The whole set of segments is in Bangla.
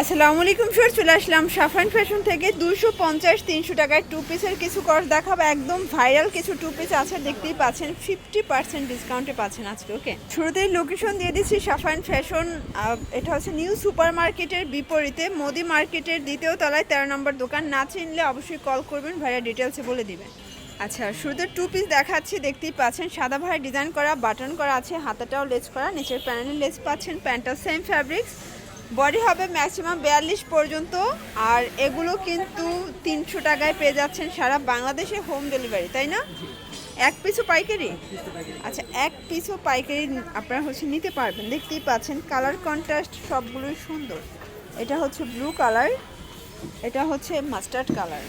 আসসালামু আলাইকুম স্যার চলে আসলাম সাফান ফ্যাশন থেকে। দুশো পঞ্চাশ, তিনশো টাকায় টু পিসের কিছু কর দেখাবো। একদম ভাইরাল কিছু টু পিস আছে, দেখতেই পাচ্ছেন। ফিফটি পার্সেন্ট ডিসকাউন্টে পাচ্ছেন আজকে ওকে শুরুতেই লোকেশন দিয়ে দিচ্ছি সাফান ফ্যাশন এটা হচ্ছে নিউ সুপার মার্কেটের বিপরীতে, মোদি মার্কেটের দ্বিতীয় তলায় তেরো নম্বর দোকান। না চিনলে অবশ্যই কল করবেন, ভাইয়া ডিটেলসে বলে দিবেন। আচ্ছা শুরুতে টু পিস দেখাচ্ছি, দেখতেই পাচ্ছেন। সাদা ভাই ডিজাইন করা বাটন করা আছে, হাতাটাও লেস করা, নিচের প্যানেলে লেস পাচ্ছেন প্যান্টটা সেম ফ্যাব্রিক্স বডি হবে ম্যাক্সিমাম বিয়াল্লিশ পর্যন্ত আর এগুলো কিন্তু তিনশো টাকায় পেয়ে যাচ্ছেন সারা বাংলাদেশে হোম ডেলিভারি তাই না? এক পিসও পাইকারি? আচ্ছা এক পিসও পাইকারি আপনারা হচ্ছে নিতে পারবেন। দেখতেই পাচ্ছেন কালার কন্ট্রাস্ট সবগুলোই সুন্দর। এটা হচ্ছে ব্লু কালার এটা হচ্ছে মাস্টার্ড কালার।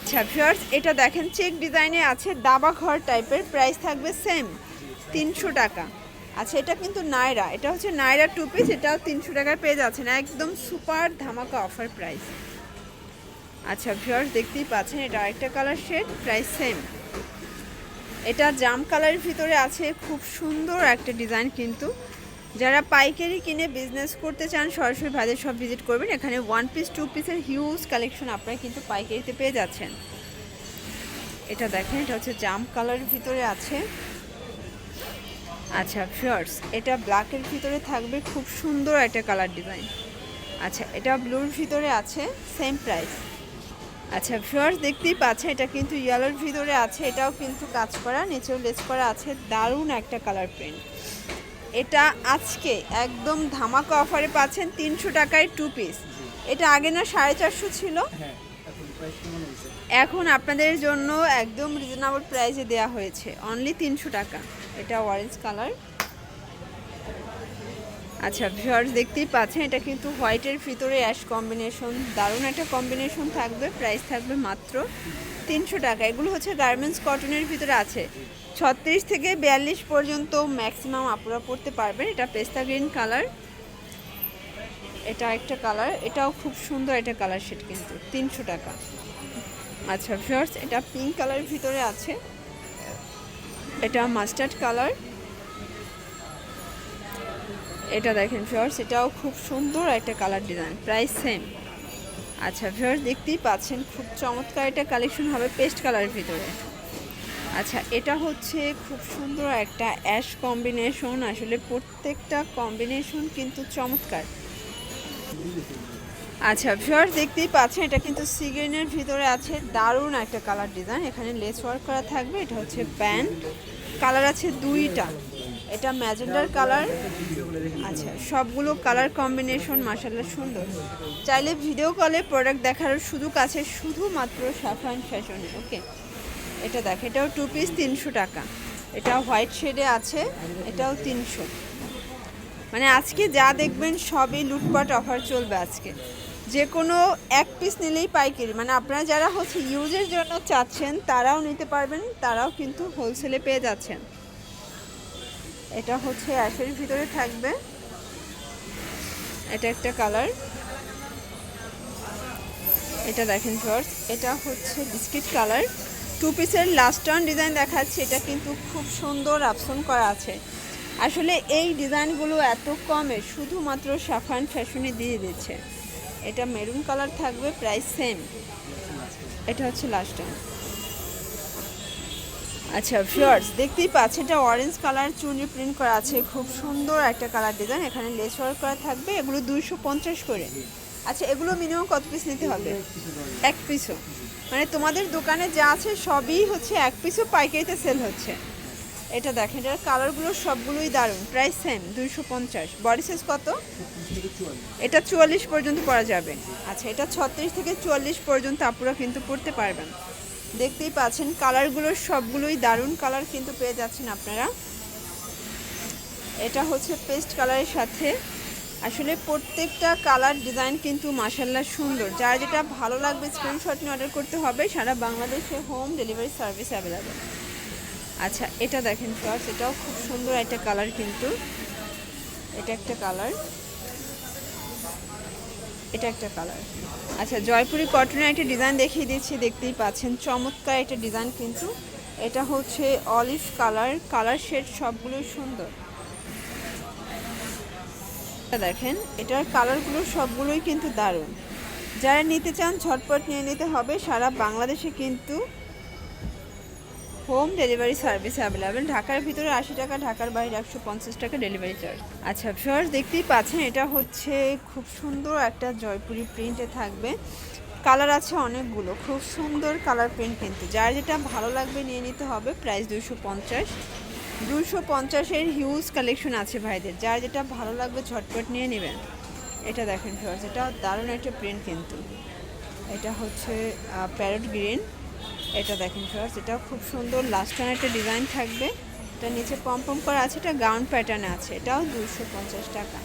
আচ্ছা ভিউয়ার্স এটা দেখেন চেক ডিজাইনে আছে দাবা ঘর টাইপের প্রাইস থাকবে সেম তিনশো টাকা। আচ্ছা এটা কিন্তু নায়রা এটা হচ্ছে নায়রা টু পিস এটাও তিনশো টাকায় পেয়ে যাচ্ছেন। একদম সুপার ধামাকা অফার প্রাইস আচ্ছা ভিউয়ার্স দেখতেই পাচ্ছেন, এটা আরেকটা কালার শেড প্রাইস সেম এটা জাম কালারের ভিতরে আছে, খুব সুন্দর একটা ডিজাইন কিন্তু। যারা পাইকারি কিনে বিজনেস করতে চান, সরাসরি ভাইদের সব ভিজিট করবেন। এখানে ওয়ান পিস টু পিসের হিউজ কালেকশন আপনারা কিন্তু পাইকারিতে পেয়ে যাচ্ছেন। এটা দেখেন, এটা হচ্ছে জাম কালারের ভিতরে আছে। আচ্ছা ফিয়ার্স এটা ব্ল্যাকের ভিতরে থাকবে, খুব সুন্দর একটা কালার ডিজাইন আচ্ছা এটা ব্লুর ভিতরে আছে সেম প্রাইস আচ্ছা ফিয়ার্স দেখতেই পাচ্ছে এটা কিন্তু ইয়েলোর ভিতরে আছে, এটাও কিন্তু কাজ করা, নিচেও লেস করা আছে, দারুণ একটা কালার প্রিন্ট এটা আজকে একদম ধামাকা অফারে পাচ্ছেন তিনশো টাকায় টু পিস এটা আগে না সাড়ে চারশো ছিল? হ্যাঁ এখন আপনাদের জন্য একদম রিজনেবল প্রাইসে দেওয়া হয়েছে। অনলি তিনশো টাকা। এটা অরেঞ্জ কালার আচ্ছা ভিউয়ার্স দেখতেই পাচ্ছেন, এটা কিন্তু হোয়াইটের ভিতরে অ্যাশ কম্বিনেশন দারুণ একটা কম্বিনেশন থাকবে প্রাইস থাকবে মাত্র তিনশো টাকা। এগুলো হচ্ছে গার্মেন্টস কটনের ভিতরে আছে। ছত্রিশ থেকে বিয়াল্লিশ পর্যন্ত ম্যাক্সিমাম আপনারা পড়তে পারবেন। এটা পেস্তা গ্রিন কালার এটা একটা কালার এটাও খুব সুন্দর একটা কালার সেট কিন্তু। তিনশো টাকা। আচ্ছা ফিয়ার্স এটা পিঙ্ক কালারের ভিতরে আছে। এটা মাস্টার্ড কালার এটা দেখেন ফিয়ার্স এটাও খুব সুন্দর একটা কালার ডিজাইন প্রাইস সেম আচ্ছা ফিয়ার্স দেখতেই পাচ্ছেন, খুব চমৎকার একটা কালেকশন হবে পেস্ট কালারের ভিতরে। আচ্ছা এটা হচ্ছে খুব সুন্দর একটা অ্যাশ কম্বিনেশন আসলে প্রত্যেকটা কম্বিনেশন কিন্তু চমৎকার। আচ্ছা ভিউয়ার দেখতেই পাচ্ছেন, এটা কিন্তু সিগ্রিনের ভিতরে আছে দারুণ একটা কালার ডিজাইন এখানে লেস ওয়ার্ক করা থাকবে, এটা হচ্ছে প্যান্ট। কালার আছে দুইটা। এটা ম্যাজেন্ডার কালার আচ্ছা সবগুলো কালার কম্বিনেশন মাসাল্লাহ সুন্দর। চাইলে ভিডিও কলে প্রোডাক্ট দেখার সুযোগ আছে, শুধুমাত্র সাফান ফ্যাশনে ওকে এটা দেখ, এটাও টু পিস তিনশো টাকা। এটা হোয়াইট শেডে আছে, এটাও তিনশো। মানে আজকে যা দেখবেন, সবই লুটপাট অফার চলবে আজকে। যে কোনো এক পিস নিলেই পাইকারি। মানে আপনারা যারা হচ্ছে ইউজের জন্য চাচ্ছেন, তারাও নিতে পারবেন, তারাও কিন্তু হোলসেলে পেয়ে যাচ্ছেন। এটা হচ্ছে অ্যাশের ভিতরে থাকবে। এটা একটা কালার এটা দেখেন ফার্স্ট এটা হচ্ছে বিস্কিট কালার টু পিসের লাস্ট টার্ন ডিজাইন দেখাচ্ছে, এটা কিন্তু খুব সুন্দর আপসন করা আছে। আসলে এই ডিজাইনগুলো এত কমে, শুধুমাত্র সাফান ফ্যাশনে দিয়ে দিচ্ছে। এটা মেরুন কালার থাকবে প্রাইস সেম এটা হচ্ছে লাস্ট টাইম আচ্ছা ফিওর্স দেখতেই পাচ্ছেন এটা অরেঞ্জ কালার চুনি প্রিন্ট করা আছে। খুব সুন্দর একটা কালার ডিজাইন এখানে লেস ওয়ার্ক করা থাকবে, এগুলো দুইশো পঞ্চাশ করে। আচ্ছা এগুলো মিনিমাম কত পিস নিতে হবে? এক পিসও মানে তোমাদের দোকানে যা আছে সবই হচ্ছে এক পিসও পাইকারিতে সেল হচ্ছে। এটা দেখেন, এটার কালারগুলো সবগুলোই দারুণ। প্রাইস সেম দুইশো পঞ্চাশ। বডি সাইজ কত? এটা চুয়াল্লিশ পর্যন্ত পরা যাবে। আচ্ছা এটা ছত্রিশ থেকে চুয়াল্লিশ পর্যন্ত আপুরা কিন্তু পড়তে পারবেন। দেখতেই পাচ্ছেন কালারগুলোর সবগুলোই দারুণ কালার কিন্তু পেয়ে যাচ্ছেন আপনারা। এটা হচ্ছে পেস্ট কালারের সাথে। আসলে প্রত্যেকটা কালার ডিজাইন কিন্তু মাসাল্লাহ সুন্দর। যার যেটা ভালো লাগবে স্ক্রিনশট নিয়ে অর্ডার করতে হবে। সারা বাংলাদেশে হোম ডেলিভারি সার্ভিস অ্যাভেলেবেল আচ্ছা এটা দেখেন ফার্স্ট এটাও খুব সুন্দর একটা কালার কিন্তু। এটা একটা কালার এটা একটা কালার আচ্ছা জয়পুরি কটনের একটা ডিজাইন দেখিয়ে দিচ্ছি, দেখতেই পাচ্ছেন। চমৎকার একটা ডিজাইন কিন্তু। এটা হচ্ছে অলিভ কালার কালার শেড সবগুলোই সুন্দর। দেখেন, এটার কালারগুলো সবগুলোই কিন্তু দারুণ। যারা নিতে চান, ঝটপট নিয়ে নিতে হবে। সারা বাংলাদেশে কিন্তু হোম ডেলিভারি সার্ভিস অ্যাভেলেবেল। ঢাকার ভিতরে আশি টাকা, ঢাকার বাইরে একশো পঞ্চাশ টাকা ডেলিভারি চার্জ। আচ্ছা ফার্স্ট দেখতেই পাচ্ছেন, এটা হচ্ছে খুব সুন্দর একটা জয়পুরি প্রিন্টে থাকবে। কালার আছে অনেকগুলো, খুব সুন্দর কালার প্রিন্ট কিন্তু। যার যেটা ভালো লাগবে নিয়ে নিতে হবে প্রাইস দুশো পঞ্চাশ। দুশো পঞ্চাশের হিউজ কালেকশন আছে ভাইদের। যার যেটা ভালো লাগবে ঝটপট নিয়ে নেবেন। এটা দেখেন ফার্স্ট এটা দারুণ একটা প্রিন্ট কিন্তু। এটা হচ্ছে প্যারট গ্রিন এটা দেখেন ফার্স্ট এটা খুব সুন্দর। লাস্ট একটা ডিজাইন থাকবে। এটা নিচে পম পম করা আছে, এটা গাউন প্যাটার্নে আছে। এটাও দুশো পঞ্চাশ টাকা।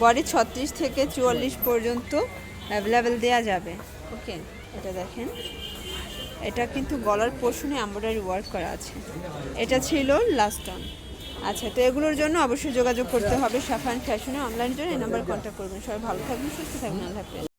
বডি ছত্রিশ থেকে চুয়াল্লিশ পর্যন্ত অ্যাভেলেবেল দেওয়া যাবে। ওকে এটা দেখেন। এটা কিন্তু গলার পোর্শনে এমব্রয়ডারি ওয়ার্ক করা আছে। এটা ছিল লাস্ট অন আচ্ছা তো এগুলোর জন্য অবশ্যই যোগাযোগ করতে হবে। সাফান ফ্যাশনে অনলাইন জন্য এই নাম্বার কন্ট্যাক্ট করবেন। সবাই ভালো থাকবেন, সুস্থ থাকবেন। আল্লাহ